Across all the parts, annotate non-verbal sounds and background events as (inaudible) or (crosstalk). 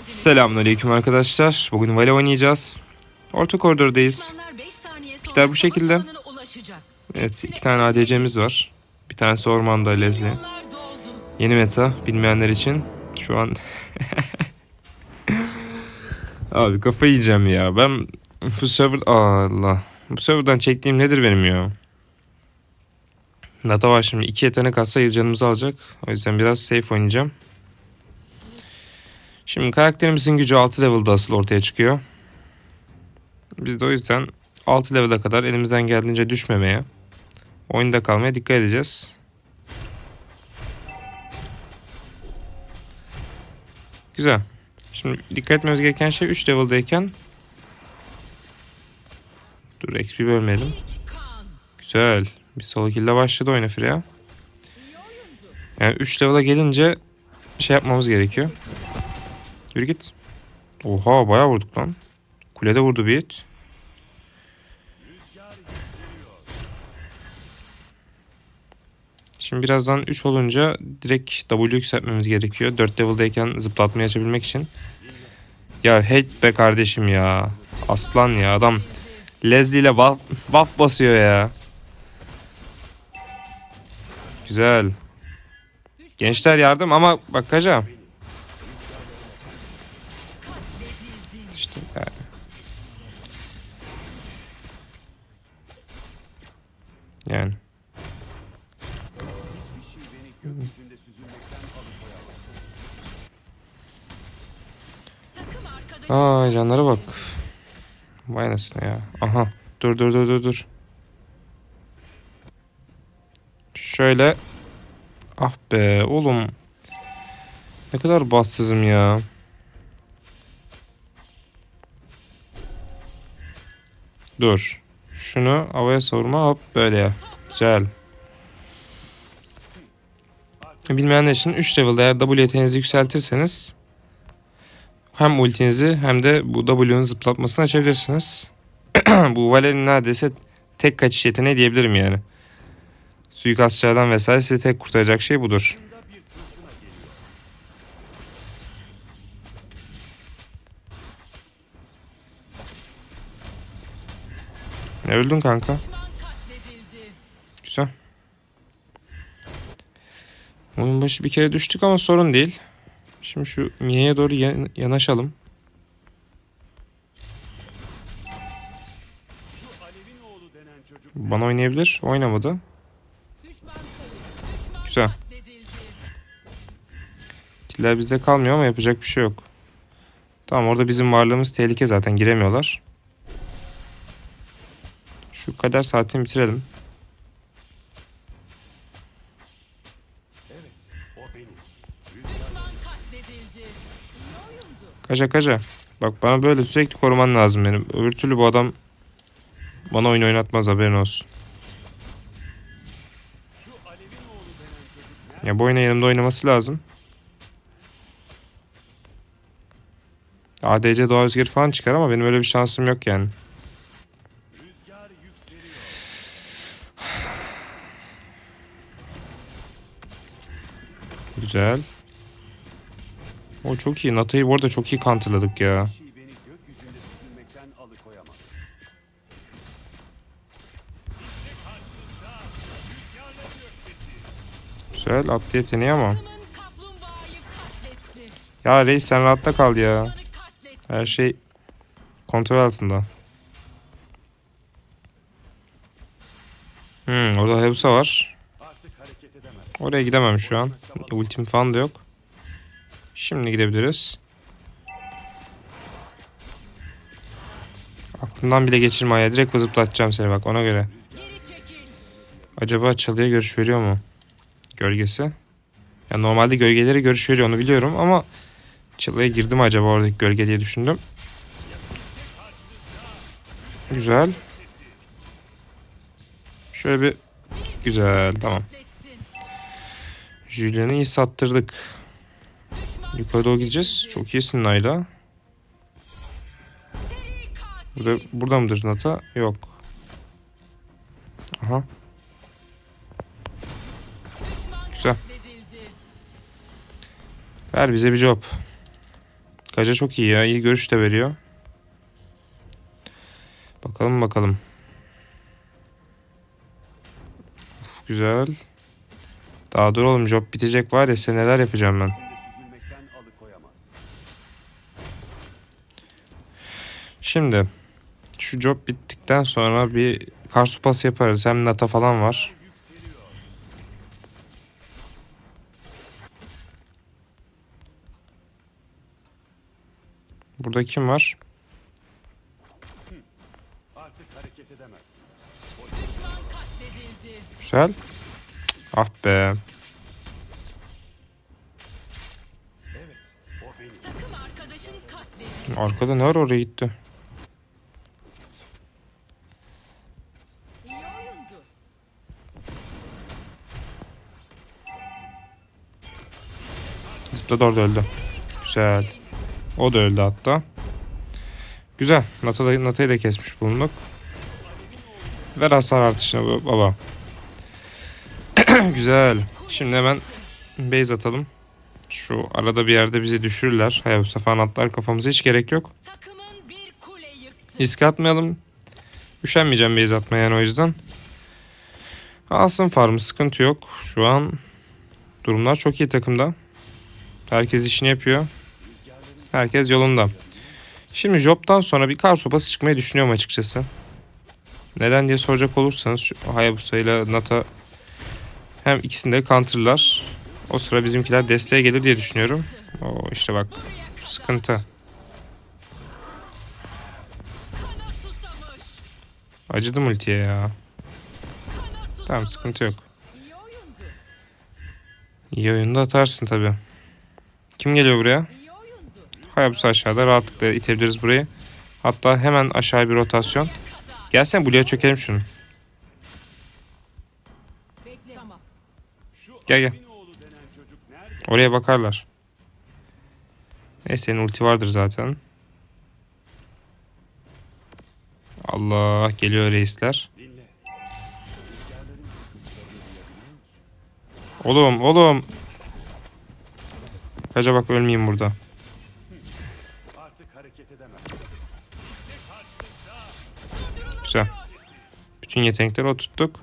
Selamünaleyküm arkadaşlar. Bugün Vale oynayacağız. Orta koridordayız. Pikler bu şekilde. Evet iki tane ADC'miz var. Bir tanesi ormanda Leslie. Yeni meta bilmeyenler için. Şu an... (laughs) Abi kafayı yiyeceğim ya. Ben bu server... Allah. Bu serverdan çektiğim nedir benim ya? Data var şimdi. iki yetenek atsa canımızı alacak. O yüzden biraz safe oynayacağım. Şimdi karakterimizin gücü 6 level'da asıl ortaya çıkıyor. Biz de o yüzden 6 level'a kadar elimizden geldiğince düşmemeye, oyunda kalmaya dikkat edeceğiz. Güzel. Şimdi dikkat etmemiz gereken şey 3 level'dayken Dur XP bölmeyelim. Güzel. Bir solo kill'le başladı oyuna Freya. Yani 3 level'a gelince şey yapmamız gerekiyor. Yürü git. Oha bayağı vurduk lan. Kulede vurdu bir hit. Şimdi birazdan 3 olunca direkt W yükseltmemiz gerekiyor. 4 level'dayken zıplatmayı açabilmek için. Ya hate be kardeşim ya. Aslan ya adam Leslie ile buff, buff basıyor ya. Güzel. Gençler yardım ama bak kaca. Aa canlara bak. Vay anasını ya. Aha. Dur dur dur dur dur. Şöyle. Ah be oğlum. Ne kadar bassızım ya. Dur. Şunu havaya savurma hop böyle ya. Güzel. Bilmeyenler için 3 level'da eğer W yeteneğinizi yükseltirseniz hem ultinizi hem de bu W'nun zıplatmasını açabilirsiniz. (clears throat) bu Vale'nin neredeyse tek kaçış yeteneği diyebilirim yani. Suikastçılardan vesaire sizi tek kurtaracak şey budur. Ne öldün kanka? Güzel. Oyun başı bir kere düştük ama sorun değil. Şimdi şu Mia'ya doğru yan- yanaşalım. Bana oynayabilir. Oynamadı. Güzel. Killer bizde kalmıyor ama yapacak bir şey yok. Tamam orada bizim varlığımız tehlike zaten giremiyorlar. Şu kadar saatini bitirelim. Kaça kaça. Bak bana böyle sürekli koruman lazım benim. Öbür türlü bu adam bana oyun oynatmaz haberin olsun. Ya bu oyuna yanımda oynaması lazım. ADC Doğa Özgür falan çıkar ama benim öyle bir şansım yok yani. Güzel. O çok iyi. Nata'yı bu arada çok iyi counterladık ya. Güzel attı yeteneği ama. Ya reis sen rahatta kal ya. Her şey kontrol altında. Hmm, orada Hayabusa var. Oraya gidemem şu an. Ultim falan da yok. Şimdi gidebiliriz. Aklımdan bile geçirme Aya. Direkt zıplatacağım seni bak ona göre. Acaba çalıya görüş veriyor mu? Gölgesi. Ya normalde gölgeleri görüş veriyor onu biliyorum ama çalıya girdi mi acaba oradaki gölge diye düşündüm. Güzel. Şöyle bir güzel tamam. Julian'ı iyi sattırdık. Yukarı doğru gideceğiz. Çok iyisin Nayla. Burada, burada mıdır Nata? Yok. Aha. Güzel. Ver bize bir job. Kaca çok iyi ya. İyi görüş de veriyor. Bakalım bakalım. Uf, güzel. Daha dur oğlum job bitecek var ya sen neler yapacağım ben. Şimdi şu job bittikten sonra bir karsu pas yaparız. Hem nata falan var. Burada kim var? Güzel. Ah be. Arkada ne var oraya gitti. Zıpladı orada öldü. Güzel. O da öldü hatta. Güzel. Nata da, Nata'yı kesmiş bulunduk. Ver hasar artışına ba- baba. (clears throat) Güzel. Şimdi hemen base atalım. Şu arada bir yerde bizi düşürürler. Hayabusa falan atlar kafamıza hiç gerek yok. Riske atmayalım. Üşenmeyeceğim base atmaya yani o yüzden. Alsın farmı sıkıntı yok. Şu an durumlar çok iyi takımda. Herkes işini yapıyor. Herkes yolunda. Şimdi Job'tan sonra bir kar sopası çıkmayı düşünüyorum açıkçası. Neden diye soracak olursanız şu Hayabusa ile Nata hem ikisini de counter'lar. O sıra bizimkiler desteğe gelir diye düşünüyorum. O işte bak sıkıntı. Acıdım ultiye ya. Tamam sıkıntı yok. İyi oyunda atarsın tabi. Kim geliyor buraya? Hayabusa aşağıda rahatlıkla itebiliriz burayı. Hatta hemen aşağı bir rotasyon. Gelsen Blue'ya çökelim şunu. Gel, gel. Oraya bakarlar. Neyse senin ulti vardır zaten. Allah geliyor reisler. Oğlum oğlum. Kaca bak ölmeyeyim burada. Güzel. Bütün yetenekleri oturttuk.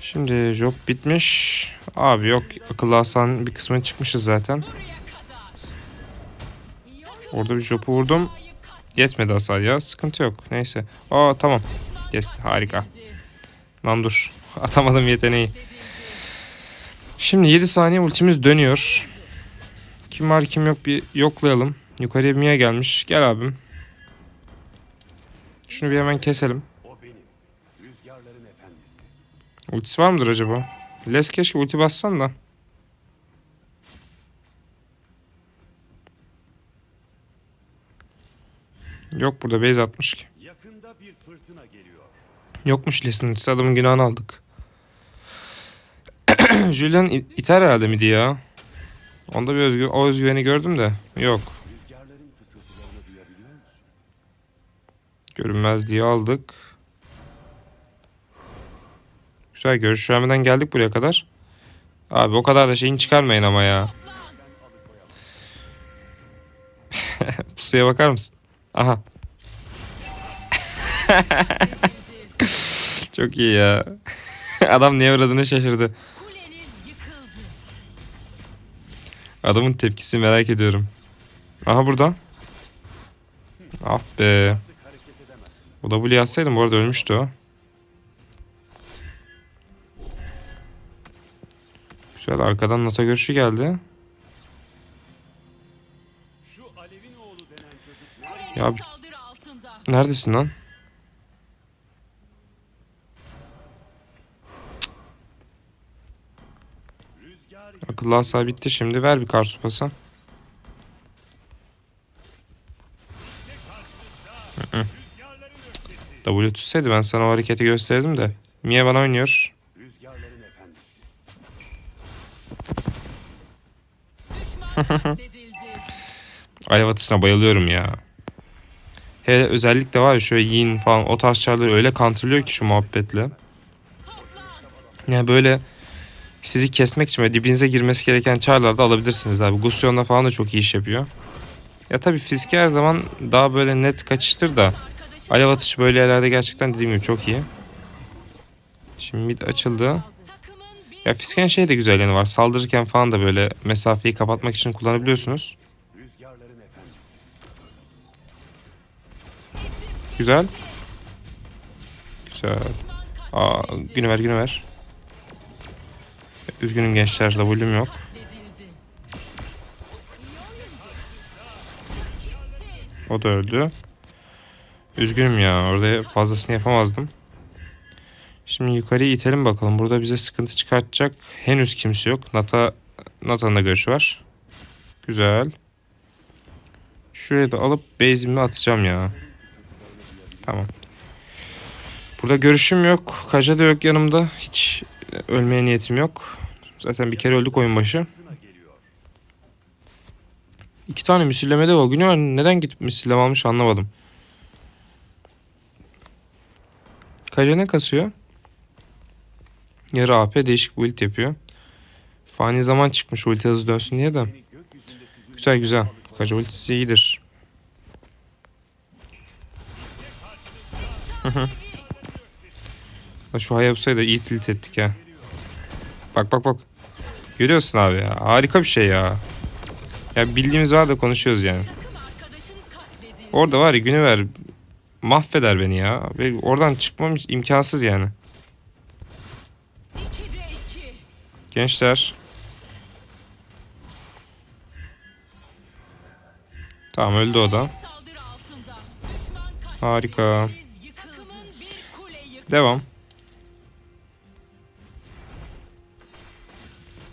Şimdi job bitmiş. Abi yok akıllı Hasan bir kısmını çıkmışız zaten. Orada bir job'u vurdum. Yetmedi hasar ya. Sıkıntı yok. Neyse. Aa tamam. Kesti. Harika. Lan dur. (laughs) Atamadım yeteneği. Şimdi 7 saniye ultimiz dönüyor. Kim var kim yok bir yoklayalım. Yukarıya Mia gelmiş. Gel abim. Şunu bir hemen keselim. Ultisi var mıdır acaba? Les keşke ulti bassan da. Yok burada base atmış ki. Yokmuş Les'in ultisi adamın günahını aldık. (clears throat) Julian iter herhalde miydi ya? Onda bir özgü o özgüveni gördüm de. Yok. Görünmez diye aldık. Güzel görüş vermeden geldik buraya kadar. Abi o kadar da şeyin çıkarmayın ama ya. (laughs) Pusuya bakar mısın? Aha. (laughs) Çok iyi ya. (laughs) Adam niye uğradığını şaşırdı. Adamın tepkisini merak ediyorum. Aha burada. Ah be. O W yazsaydım bu arada ölmüştü o. Güzel arkadan NASA görüşü geldi. Ya neredesin lan? Akıllı hasa bitti şimdi ver bir kar hı. W tutsaydı ben sana o hareketi gösterdim de. Mia bana oynuyor. (laughs) Alev atışına bayılıyorum ya. Hele özellikle var ya şöyle yin falan o tarz çarları öyle counterlıyor ki şu muhabbetle. Yani böyle sizi kesmek için ve dibinize girmesi gereken çarlar da alabilirsiniz abi. Gusion'da falan da çok iyi iş yapıyor. Ya tabii Fiske her zaman daha böyle net kaçıştır da alev atışı böyle yerlerde gerçekten dediğim gibi çok iyi. Şimdi mid açıldı. Ya Fiske'nin şey de güzel yanı var. Saldırırken falan da böyle mesafeyi kapatmak için kullanabiliyorsunuz. Güzel. Güzel. Aa, günü ver günü ver. Üzgünüm gençler W'm yok. O da öldü. Üzgünüm ya orada fazlasını yapamazdım. Şimdi yukarıya itelim bakalım. Burada bize sıkıntı çıkartacak henüz kimse yok. Nata Nata'nın da görüşü var. Güzel. Şuraya da alıp base'imi atacağım ya. Tamam. Burada görüşüm yok. Kaja da yok yanımda. Hiç ölmeye niyetim yok. Zaten bir kere öldük oyun başı. İki tane misillemede o günü var. Neden gidip misilleme almış anlamadım. Kaja ne kasıyor? Yarı AP değişik build yapıyor. Fani zaman çıkmış ulti hızlı dönsün diye de. Güzel güzel. Kaja ultisi iyidir. (laughs) Şu Hayabusa'yı da iyi tilt ettik ya. Bak bak bak. Görüyorsun abi ya. Harika bir şey ya. Ya bildiğimiz var da konuşuyoruz yani. Orada var ya günü ver. Mahveder beni ya. Ve oradan çıkmam imkansız yani. 2'de 2. Gençler. Tamam öldü o da. Harika. Devam.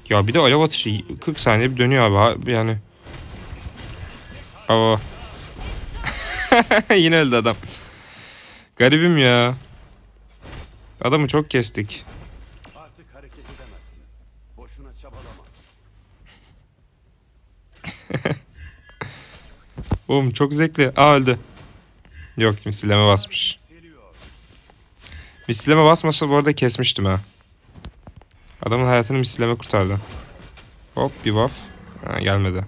Ya bir de alev atışı 40 saniye bir dönüyor abi. Yani. Aa. (laughs) Yine öldü adam. Garibim ya. Adamı çok kestik. Artık hareket edemezsin. Boşuna çabalama. (laughs) Oğlum çok zevkli. Aa öldü. Yok misilleme basmış. Misilleme basmasa bu arada kesmiştim ha. Adamın hayatını misilleme kurtardı. Hop bir buff. Ha, gelmedi.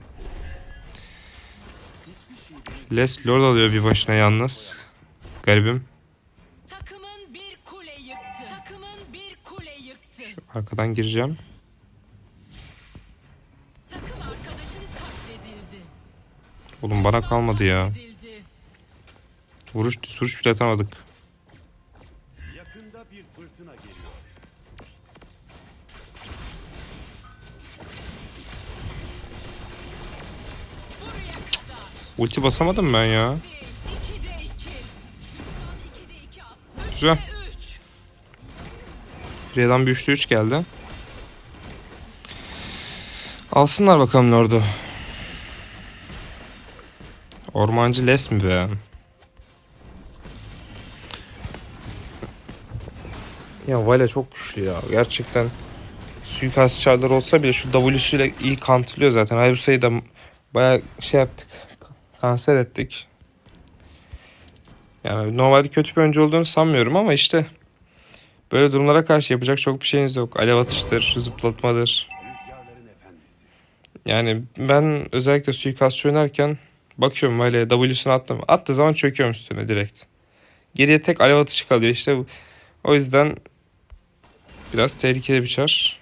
Les Lord alıyor bir başına yalnız. Garibim. Takımın bir kule yıktı. Takımın bir kule yıktı. Arkadan gireceğim. Takım arkadaşın katledildi. Oğlum bana kalmadı ya. Vuruş düz vuruş bile atamadık. Ulti basamadım ben ya. 2'de 2. 2'de 2 attı. Güzel. 3. R'dan bir 3'te 3 geldi. Alsınlar bakalım Lord'u. Ormancı Les mi be? Ya Vale çok güçlü ya. Gerçekten suikast çarları olsa bile şu W'süyle iyi kantılıyor zaten. Hayabusa'yı da bayağı şey yaptık. Kanser ettik. Yani normalde kötü bir oyuncu olduğunu sanmıyorum ama işte Böyle durumlara karşı yapacak çok bir şeyiniz yok. Alev atıştır, zıplatmadır. Yani ben özellikle suikastçı oynarken bakıyorum böyle W'sunu attım. Attığı zaman çöküyorum üstüne direkt. Geriye tek alev atışı kalıyor işte. O yüzden biraz tehlikeli bir çar.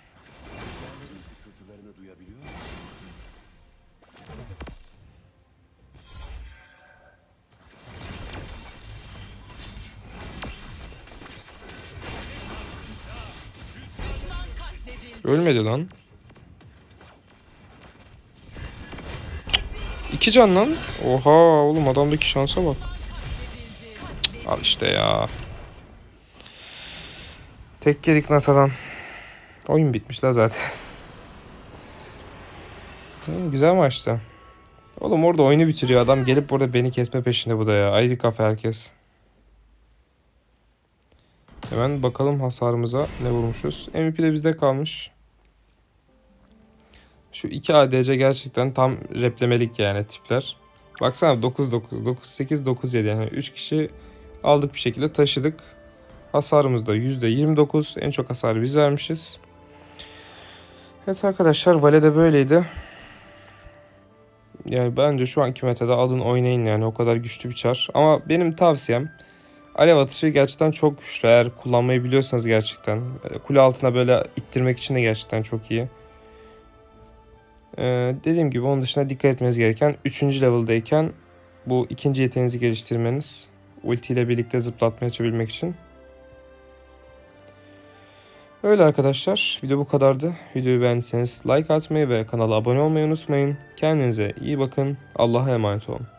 Ölmedi lan. İki can lan. Oha oğlum adamdaki şansa bak. Al işte ya. Tek yedik Nata'dan. Oyun bitmiş la zaten. Güzel maçtı. Oğlum orada oyunu bitiriyor adam gelip burada beni kesme peşinde bu da ya. Ayrı kafa herkes. Hemen bakalım hasarımıza ne vurmuşuz. MVP de bizde kalmış. Şu iki ADC gerçekten tam replemelik yani tipler. Baksana 9 9 9 8 9 7 yani 3 kişi aldık bir şekilde taşıdık. Hasarımız da %29. En çok hasarı biz vermişiz. Evet arkadaşlar Vale de böyleydi. Yani bence şu anki metada alın oynayın yani o kadar güçlü bir çar. Ama benim tavsiyem alev atışı gerçekten çok güçlü. Eğer kullanmayı biliyorsanız gerçekten. e, Kule altına böyle ittirmek için de gerçekten çok iyi. Ee, dediğim gibi onun dışında dikkat etmeniz gereken 3. level'dayken bu ikinci yeteneğinizi geliştirmeniz. Ulti ile birlikte zıplatma açabilmek için. Öyle arkadaşlar. Video bu kadardı. Videoyu beğendiyseniz like atmayı ve kanala abone olmayı unutmayın. Kendinize iyi bakın. Allah'a emanet olun.